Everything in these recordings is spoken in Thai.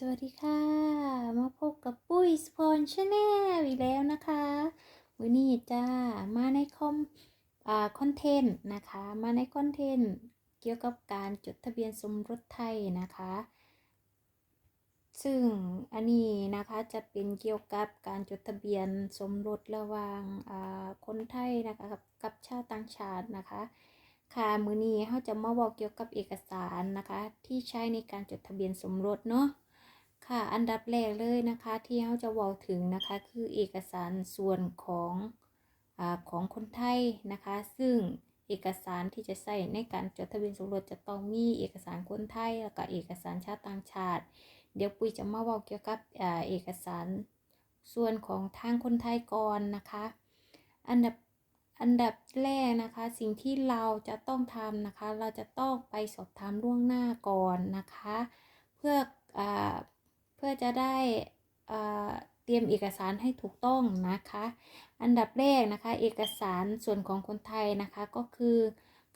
สวัสดีค่ะ มาพบกับปุ้ยสปอนชาแนลอีกแล้วนะคะวันนี้จ้ามาในคอมอ่าคอนเทนต์นะคะ มาในคอนเทนต์เกี่ยวกับการจดทะเบียนสมรสไทยนะคะ ซึ่งอันนี้นะคะจะเป็นเกี่ยวกับการจดทะเบียนสมรสระหว่างอ่าคนไทยนะคะกับกับชาวต่างชาตินะคะค่ะมือนี้เขาจะมาบอกเกี่ยวกับเอกสารนะคะ ที่ใช้ในการจดทะเบียนสมรสเนาะ ค่ะ อันดับแรกเลยนะคะที่เราจะบอกถึงนะคะ คือเอกสารส่วนของอของคนไทยนะคะ ซึ่งเอกสารที่จะใส่ในการจดทะเบียนสมรสจะต้องมีเอกสารคนไทยแล้วก็เอกสารชาติต่างชาติ เดี๋ยวปุ้ยจะมาบอกเกี่ยวกับอเอกสารส่วนของทางคนไทยก่อนนะคะ อันดับอันดับแรกนะคะ สิ่งที่เราจะต้องทำนะคะ เราจะต้องไปสอบถามล่วงหน้าก่อนนะคะ เพื่ออา เพื่อจะได้เตรียมเอกสารให้ถูกต้องนะคะ อันดับแรกนะคะ เอกสารส่วนของคนไทยนะคะก็คือ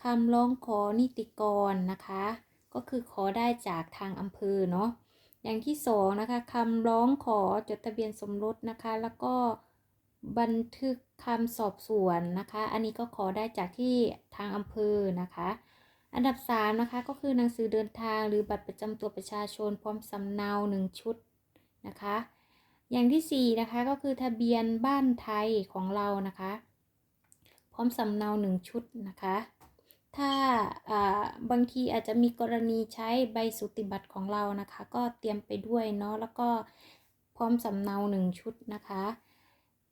คำร้องขอนิติกรนะคะ ก็คือขอได้จากทางอำเภอเนาะอย่างที่สองนะคะคำร้องขอจดทะเบียนสมรสนะคะ แล้วก็บันทึกคำสอบสวนนะคะ อันนี้ก็ขอได้จากที่ทางอำเภอนะคะ อันดับ 3 นะคะ ก็คือหนังสือเดินทางหรือบัตรประจำตัวประชาชนพร้อมสำเนา 1 ชุดนะคะ อย่างที่ 4 นะคะ ก็คือทะเบียนบ้านไทยของเรานะคะ พร้อมสำเนา 1 ชุดนะคะ ถ้าอ่าบางทีอาจจะมีกรณีใช้ใบสุติบัตรของเรานะคะ ก็เตรียมไปด้วยเนาะแล้วก็พร้อมสำเนา 1 ชุดนะคะ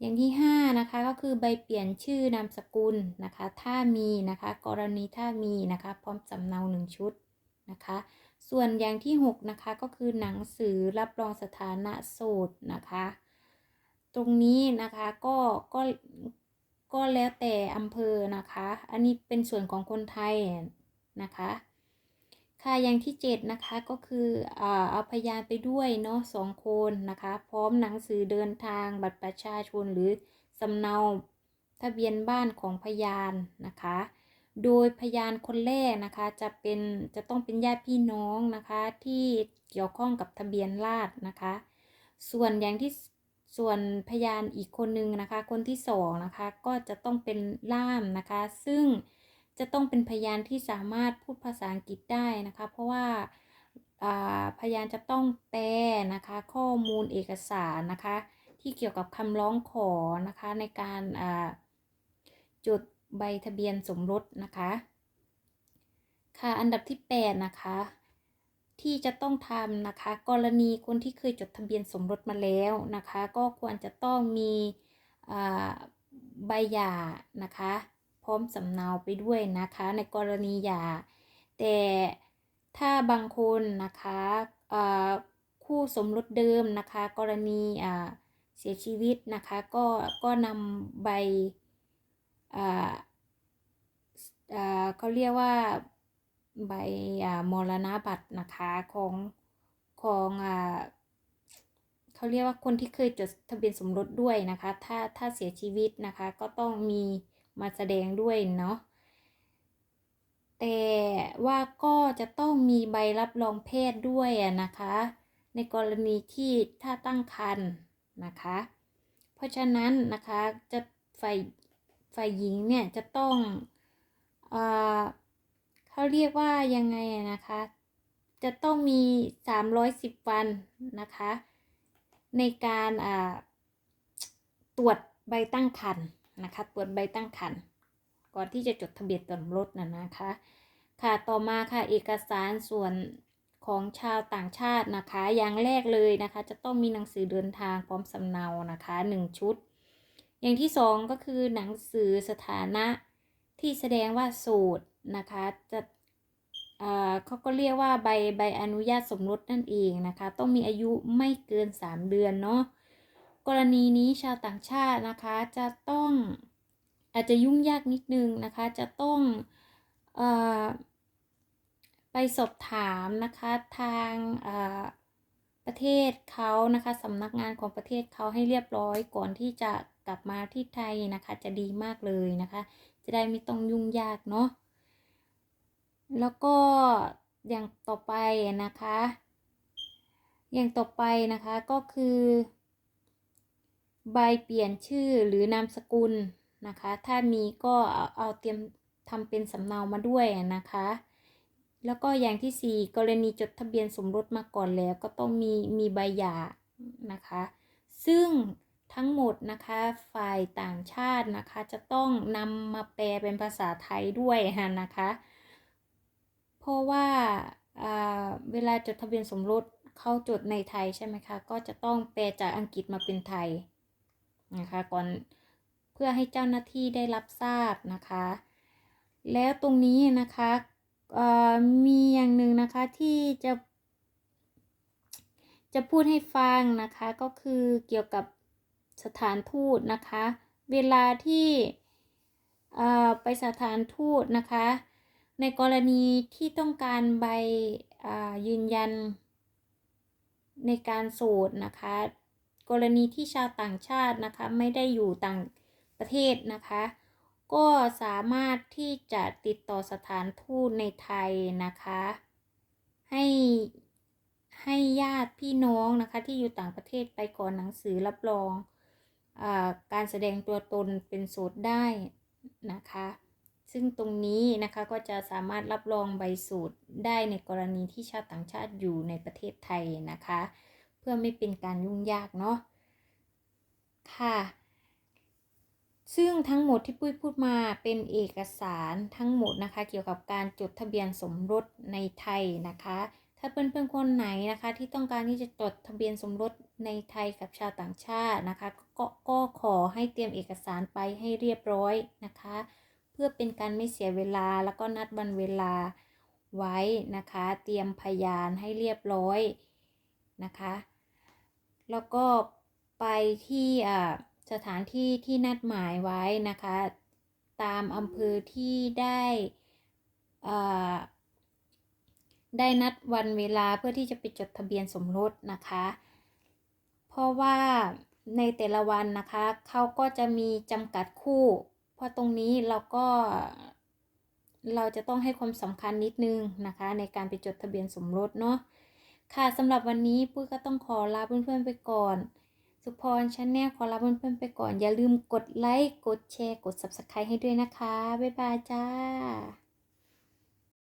อย่างที่ 5 นะคะก็คือใบเปลี่ยนชื่อนามสกุลนะคะ ถ้ามีนะคะ กรณีถ้ามีนะคะ พร้อมสำเนา1ชุดนะคะ ส่วนอย่างที่ 6 นะคะ ก็คือหนังสือรับรองสถานะโสดนะคะ ตรงนี้นะคะก็ก็ก็แล้วแต่อำเภอนะคะ อันนี้เป็นส่วนของคนไทยนะคะ ค่ะอย่างที่ 7 นะคะก็คือเอาพยานไปด้วยเนาะสองคนนะคะ พร้อมหนังสือเดินทางบัตรประชาชนหรือสำเนาทะเบียนบ้านของพยานนะคะ โดยพยานคนแรกนะคะจะเป็นจะต้องเป็นญาติพี่น้องนะคะที่เกี่ยวข้องกับทะเบียนราษนะคะ ส่วนอย่างที่ส่วนพยานอีกคนนึงนะคะ คนที่สองนะคะก็จะต้องเป็นล่ามนะคะ ซึ่ง จะต้องเป็นพยานที่สามารถพูดภาษาอังกฤษได้นะคะ เพราะว่าพยานจะต้องแปลนะคะ ข้อมูลเอกสารนะคะ ที่เกี่ยวกับคำร้องขอนะคะ ในการจดใบทะเบียนสมรสนะคะ ค่ะอันดับที่ 8 นะคะ ที่จะต้องทำนะคะ กรณีคนที่เคยจดทะเบียนสมรสมาแล้วนะคะ ก็ควรจะต้องมีใบหย่านะคะ ร้อมสำเนาไปด้วยนะคะ ในกรณีหย่า แต่ถ้าบางคนนะคะคู่สมรสเดิมนะคะ กรณีเสียชีวิตนะคะ ก็ก็นำใบเขาเรียกว่าใบมรณบัตรนะคะของของอเขาเรียกว่าคนที่เคยจดทะเบียนสมรสด้วยนะคะ ถ้าถ้าเสียชีวิตนะคะก็ต้องมี มาแสดงด้วยเนาะแต่ว่าก็จะต้องมีใบรับรองเพศด้วยอะนะคะ ในกรณีที่ถ้าตั้งครรภ์นะคะ เพราะฉะนั้นนะคะจะฝ่ายฝ่ายหญิงเนี่ยจะต้องเอ่าเขาเรียกว่ายังไงอะนะคะ จะต้องมี 310 วันนะคะ ในการอ่าตรวจใบตั้งครรภ์ นะคะตรวจใบตั้งครรภ์ก่อนที่จะจดทะเบียนสมรสนะนะคะ ค่ะต่อมาค่ะเอกสารส่วนของชาวต่างชาตินะคะ อย่างแรกเลยนะคะ จะต้องมีหนังสือเดินทางพร้อมสำเนานะคะ1ชุด อย่างที่สองก็คือหนังสือสถานะที่แสดงว่าโสดนะคะจะอ่าเขาก็เรียกว่าใบใบอนุญาตสมรสนั่นเองนะคะ ต้องมีอายุไม่เกิน 3 เดือนเนาะ กรณีนี้ชาวต่างชาตินะคะจะต้องอาจจะยุ่งยากนิดนึงนะคะ จะต้องอไปสอบถามนะคะทางประเทศเขานะคะสำนักงานของประเทศเขาให้เรียบร้อยก่อนที่จะกลับมาที่ไทยนะคะ จะดีมากเลยนะคะ จะได้ไม่ต้องยุ่งยากเนาะแล้วก็อย่างต่อไปนะคะ อย่างต่อไปนะคะก็คือ ใบเปลี่ยนชื่อหรือนามสกุลนะคะ ถ้ามีก็เอาเอาเตรียมทำเป็นสำเนามาด้วยนะคะ แล้วก็อย่างที่ 4 กรณีจดทะเบียนสมรสมาก่อนแล้วก็ต้องมีมีใบหย่านะคะ ซึ่งทั้งหมดนะคะฝ่ายต่างชาตินะคะจะต้องนำมาแปลเป็นภาษาไทยด้วยนะคะ เพราะว่าอ่าเวลาจดทะเบียนสมรสเขาจดในไทยใช่ไหมคะ ก็จะต้องแปลจากอังกฤษมาเป็นไทย นะคะ ก่อนเพื่อให้เจ้าหน้าที่ได้รับทราบนะคะ แล้วตรงนี้นะคะมีอย่างหนึ่งนะคะที่จะ จะพูดให้ฟังนะคะ ก็คือเกี่ยวกับสถานทูตนะคะ เวลาที่ไปสถานทูตนะคะ ในกรณีที่ต้องการใบยืนยันในการโสดนะคะ กรณีที่ชาวต่างชาตินะคะไม่ได้อยู่ต่างประเทศนะคะ ก็สามารถที่จะติดต่อสถานทูตในไทยนะคะ ให้ให้ญาติพี่น้องนะคะที่อยู่ต่างประเทศไปก่อนหนังสือรับรองอการแสดงตัวตนเป็นโสดได้นะคะ ซึ่งตรงนี้นะคะก็จะสามารถรับรองใบสูตรได้ในกรณีที่ชาวต่างชาติอยู่ในประเทศไทยนะคะ พื่อไม่เป็นการยุ่งยากเนาะค่ะ ซึ่งทั้งหมดที่ปุ้ยพูดมาเป็นเอกสารทั้งหมดนะคะ เกี่ยวกับการจดทะเบียนสมรสในไทยนะคะ ถ้าเพื่อนๆคนไหนนะคะ ที่ต้องการที่จะจดทะเบียนสมรสในไทยกับชาวต่างชาตินะคะก็ก็ขอให้เตรียมเอกสารไปให้เรียบร้อยนะคะ เพื่อเป็นการไม่เสียเวลาแล้วก็นัดวันเวลาไว้นะคะ เตรียมพยานให้เรียบร้อยนะคะ แล้วก็ไปที่สถานที่ที่นัดหมายไว้นะคะ ตามอำเภอที่ได้ได้นัดวันเวลาเพื่อที่จะไปจดทะเบียนสมรสนะคะ เพราะว่าในแต่ละวันนะคะเขาก็จะมีจำกัดคู่ เพราะตรงนี้เราก็เราจะต้องให้ความสำคัญนิดนึงนะคะ ในการไปจดทะเบียนสมรสเนาะ ค่ะสำหรับวันนี้ปุ้ยก็ต้องขอลาเพื่อนๆไปก่อน สุพรชาแนลขอลาเพื่อนๆไปก่อน อย่าลืมกดไลค์ กดแชร์ กด Subscribe ให้ด้วยนะคะ บ๊ายบายจ้า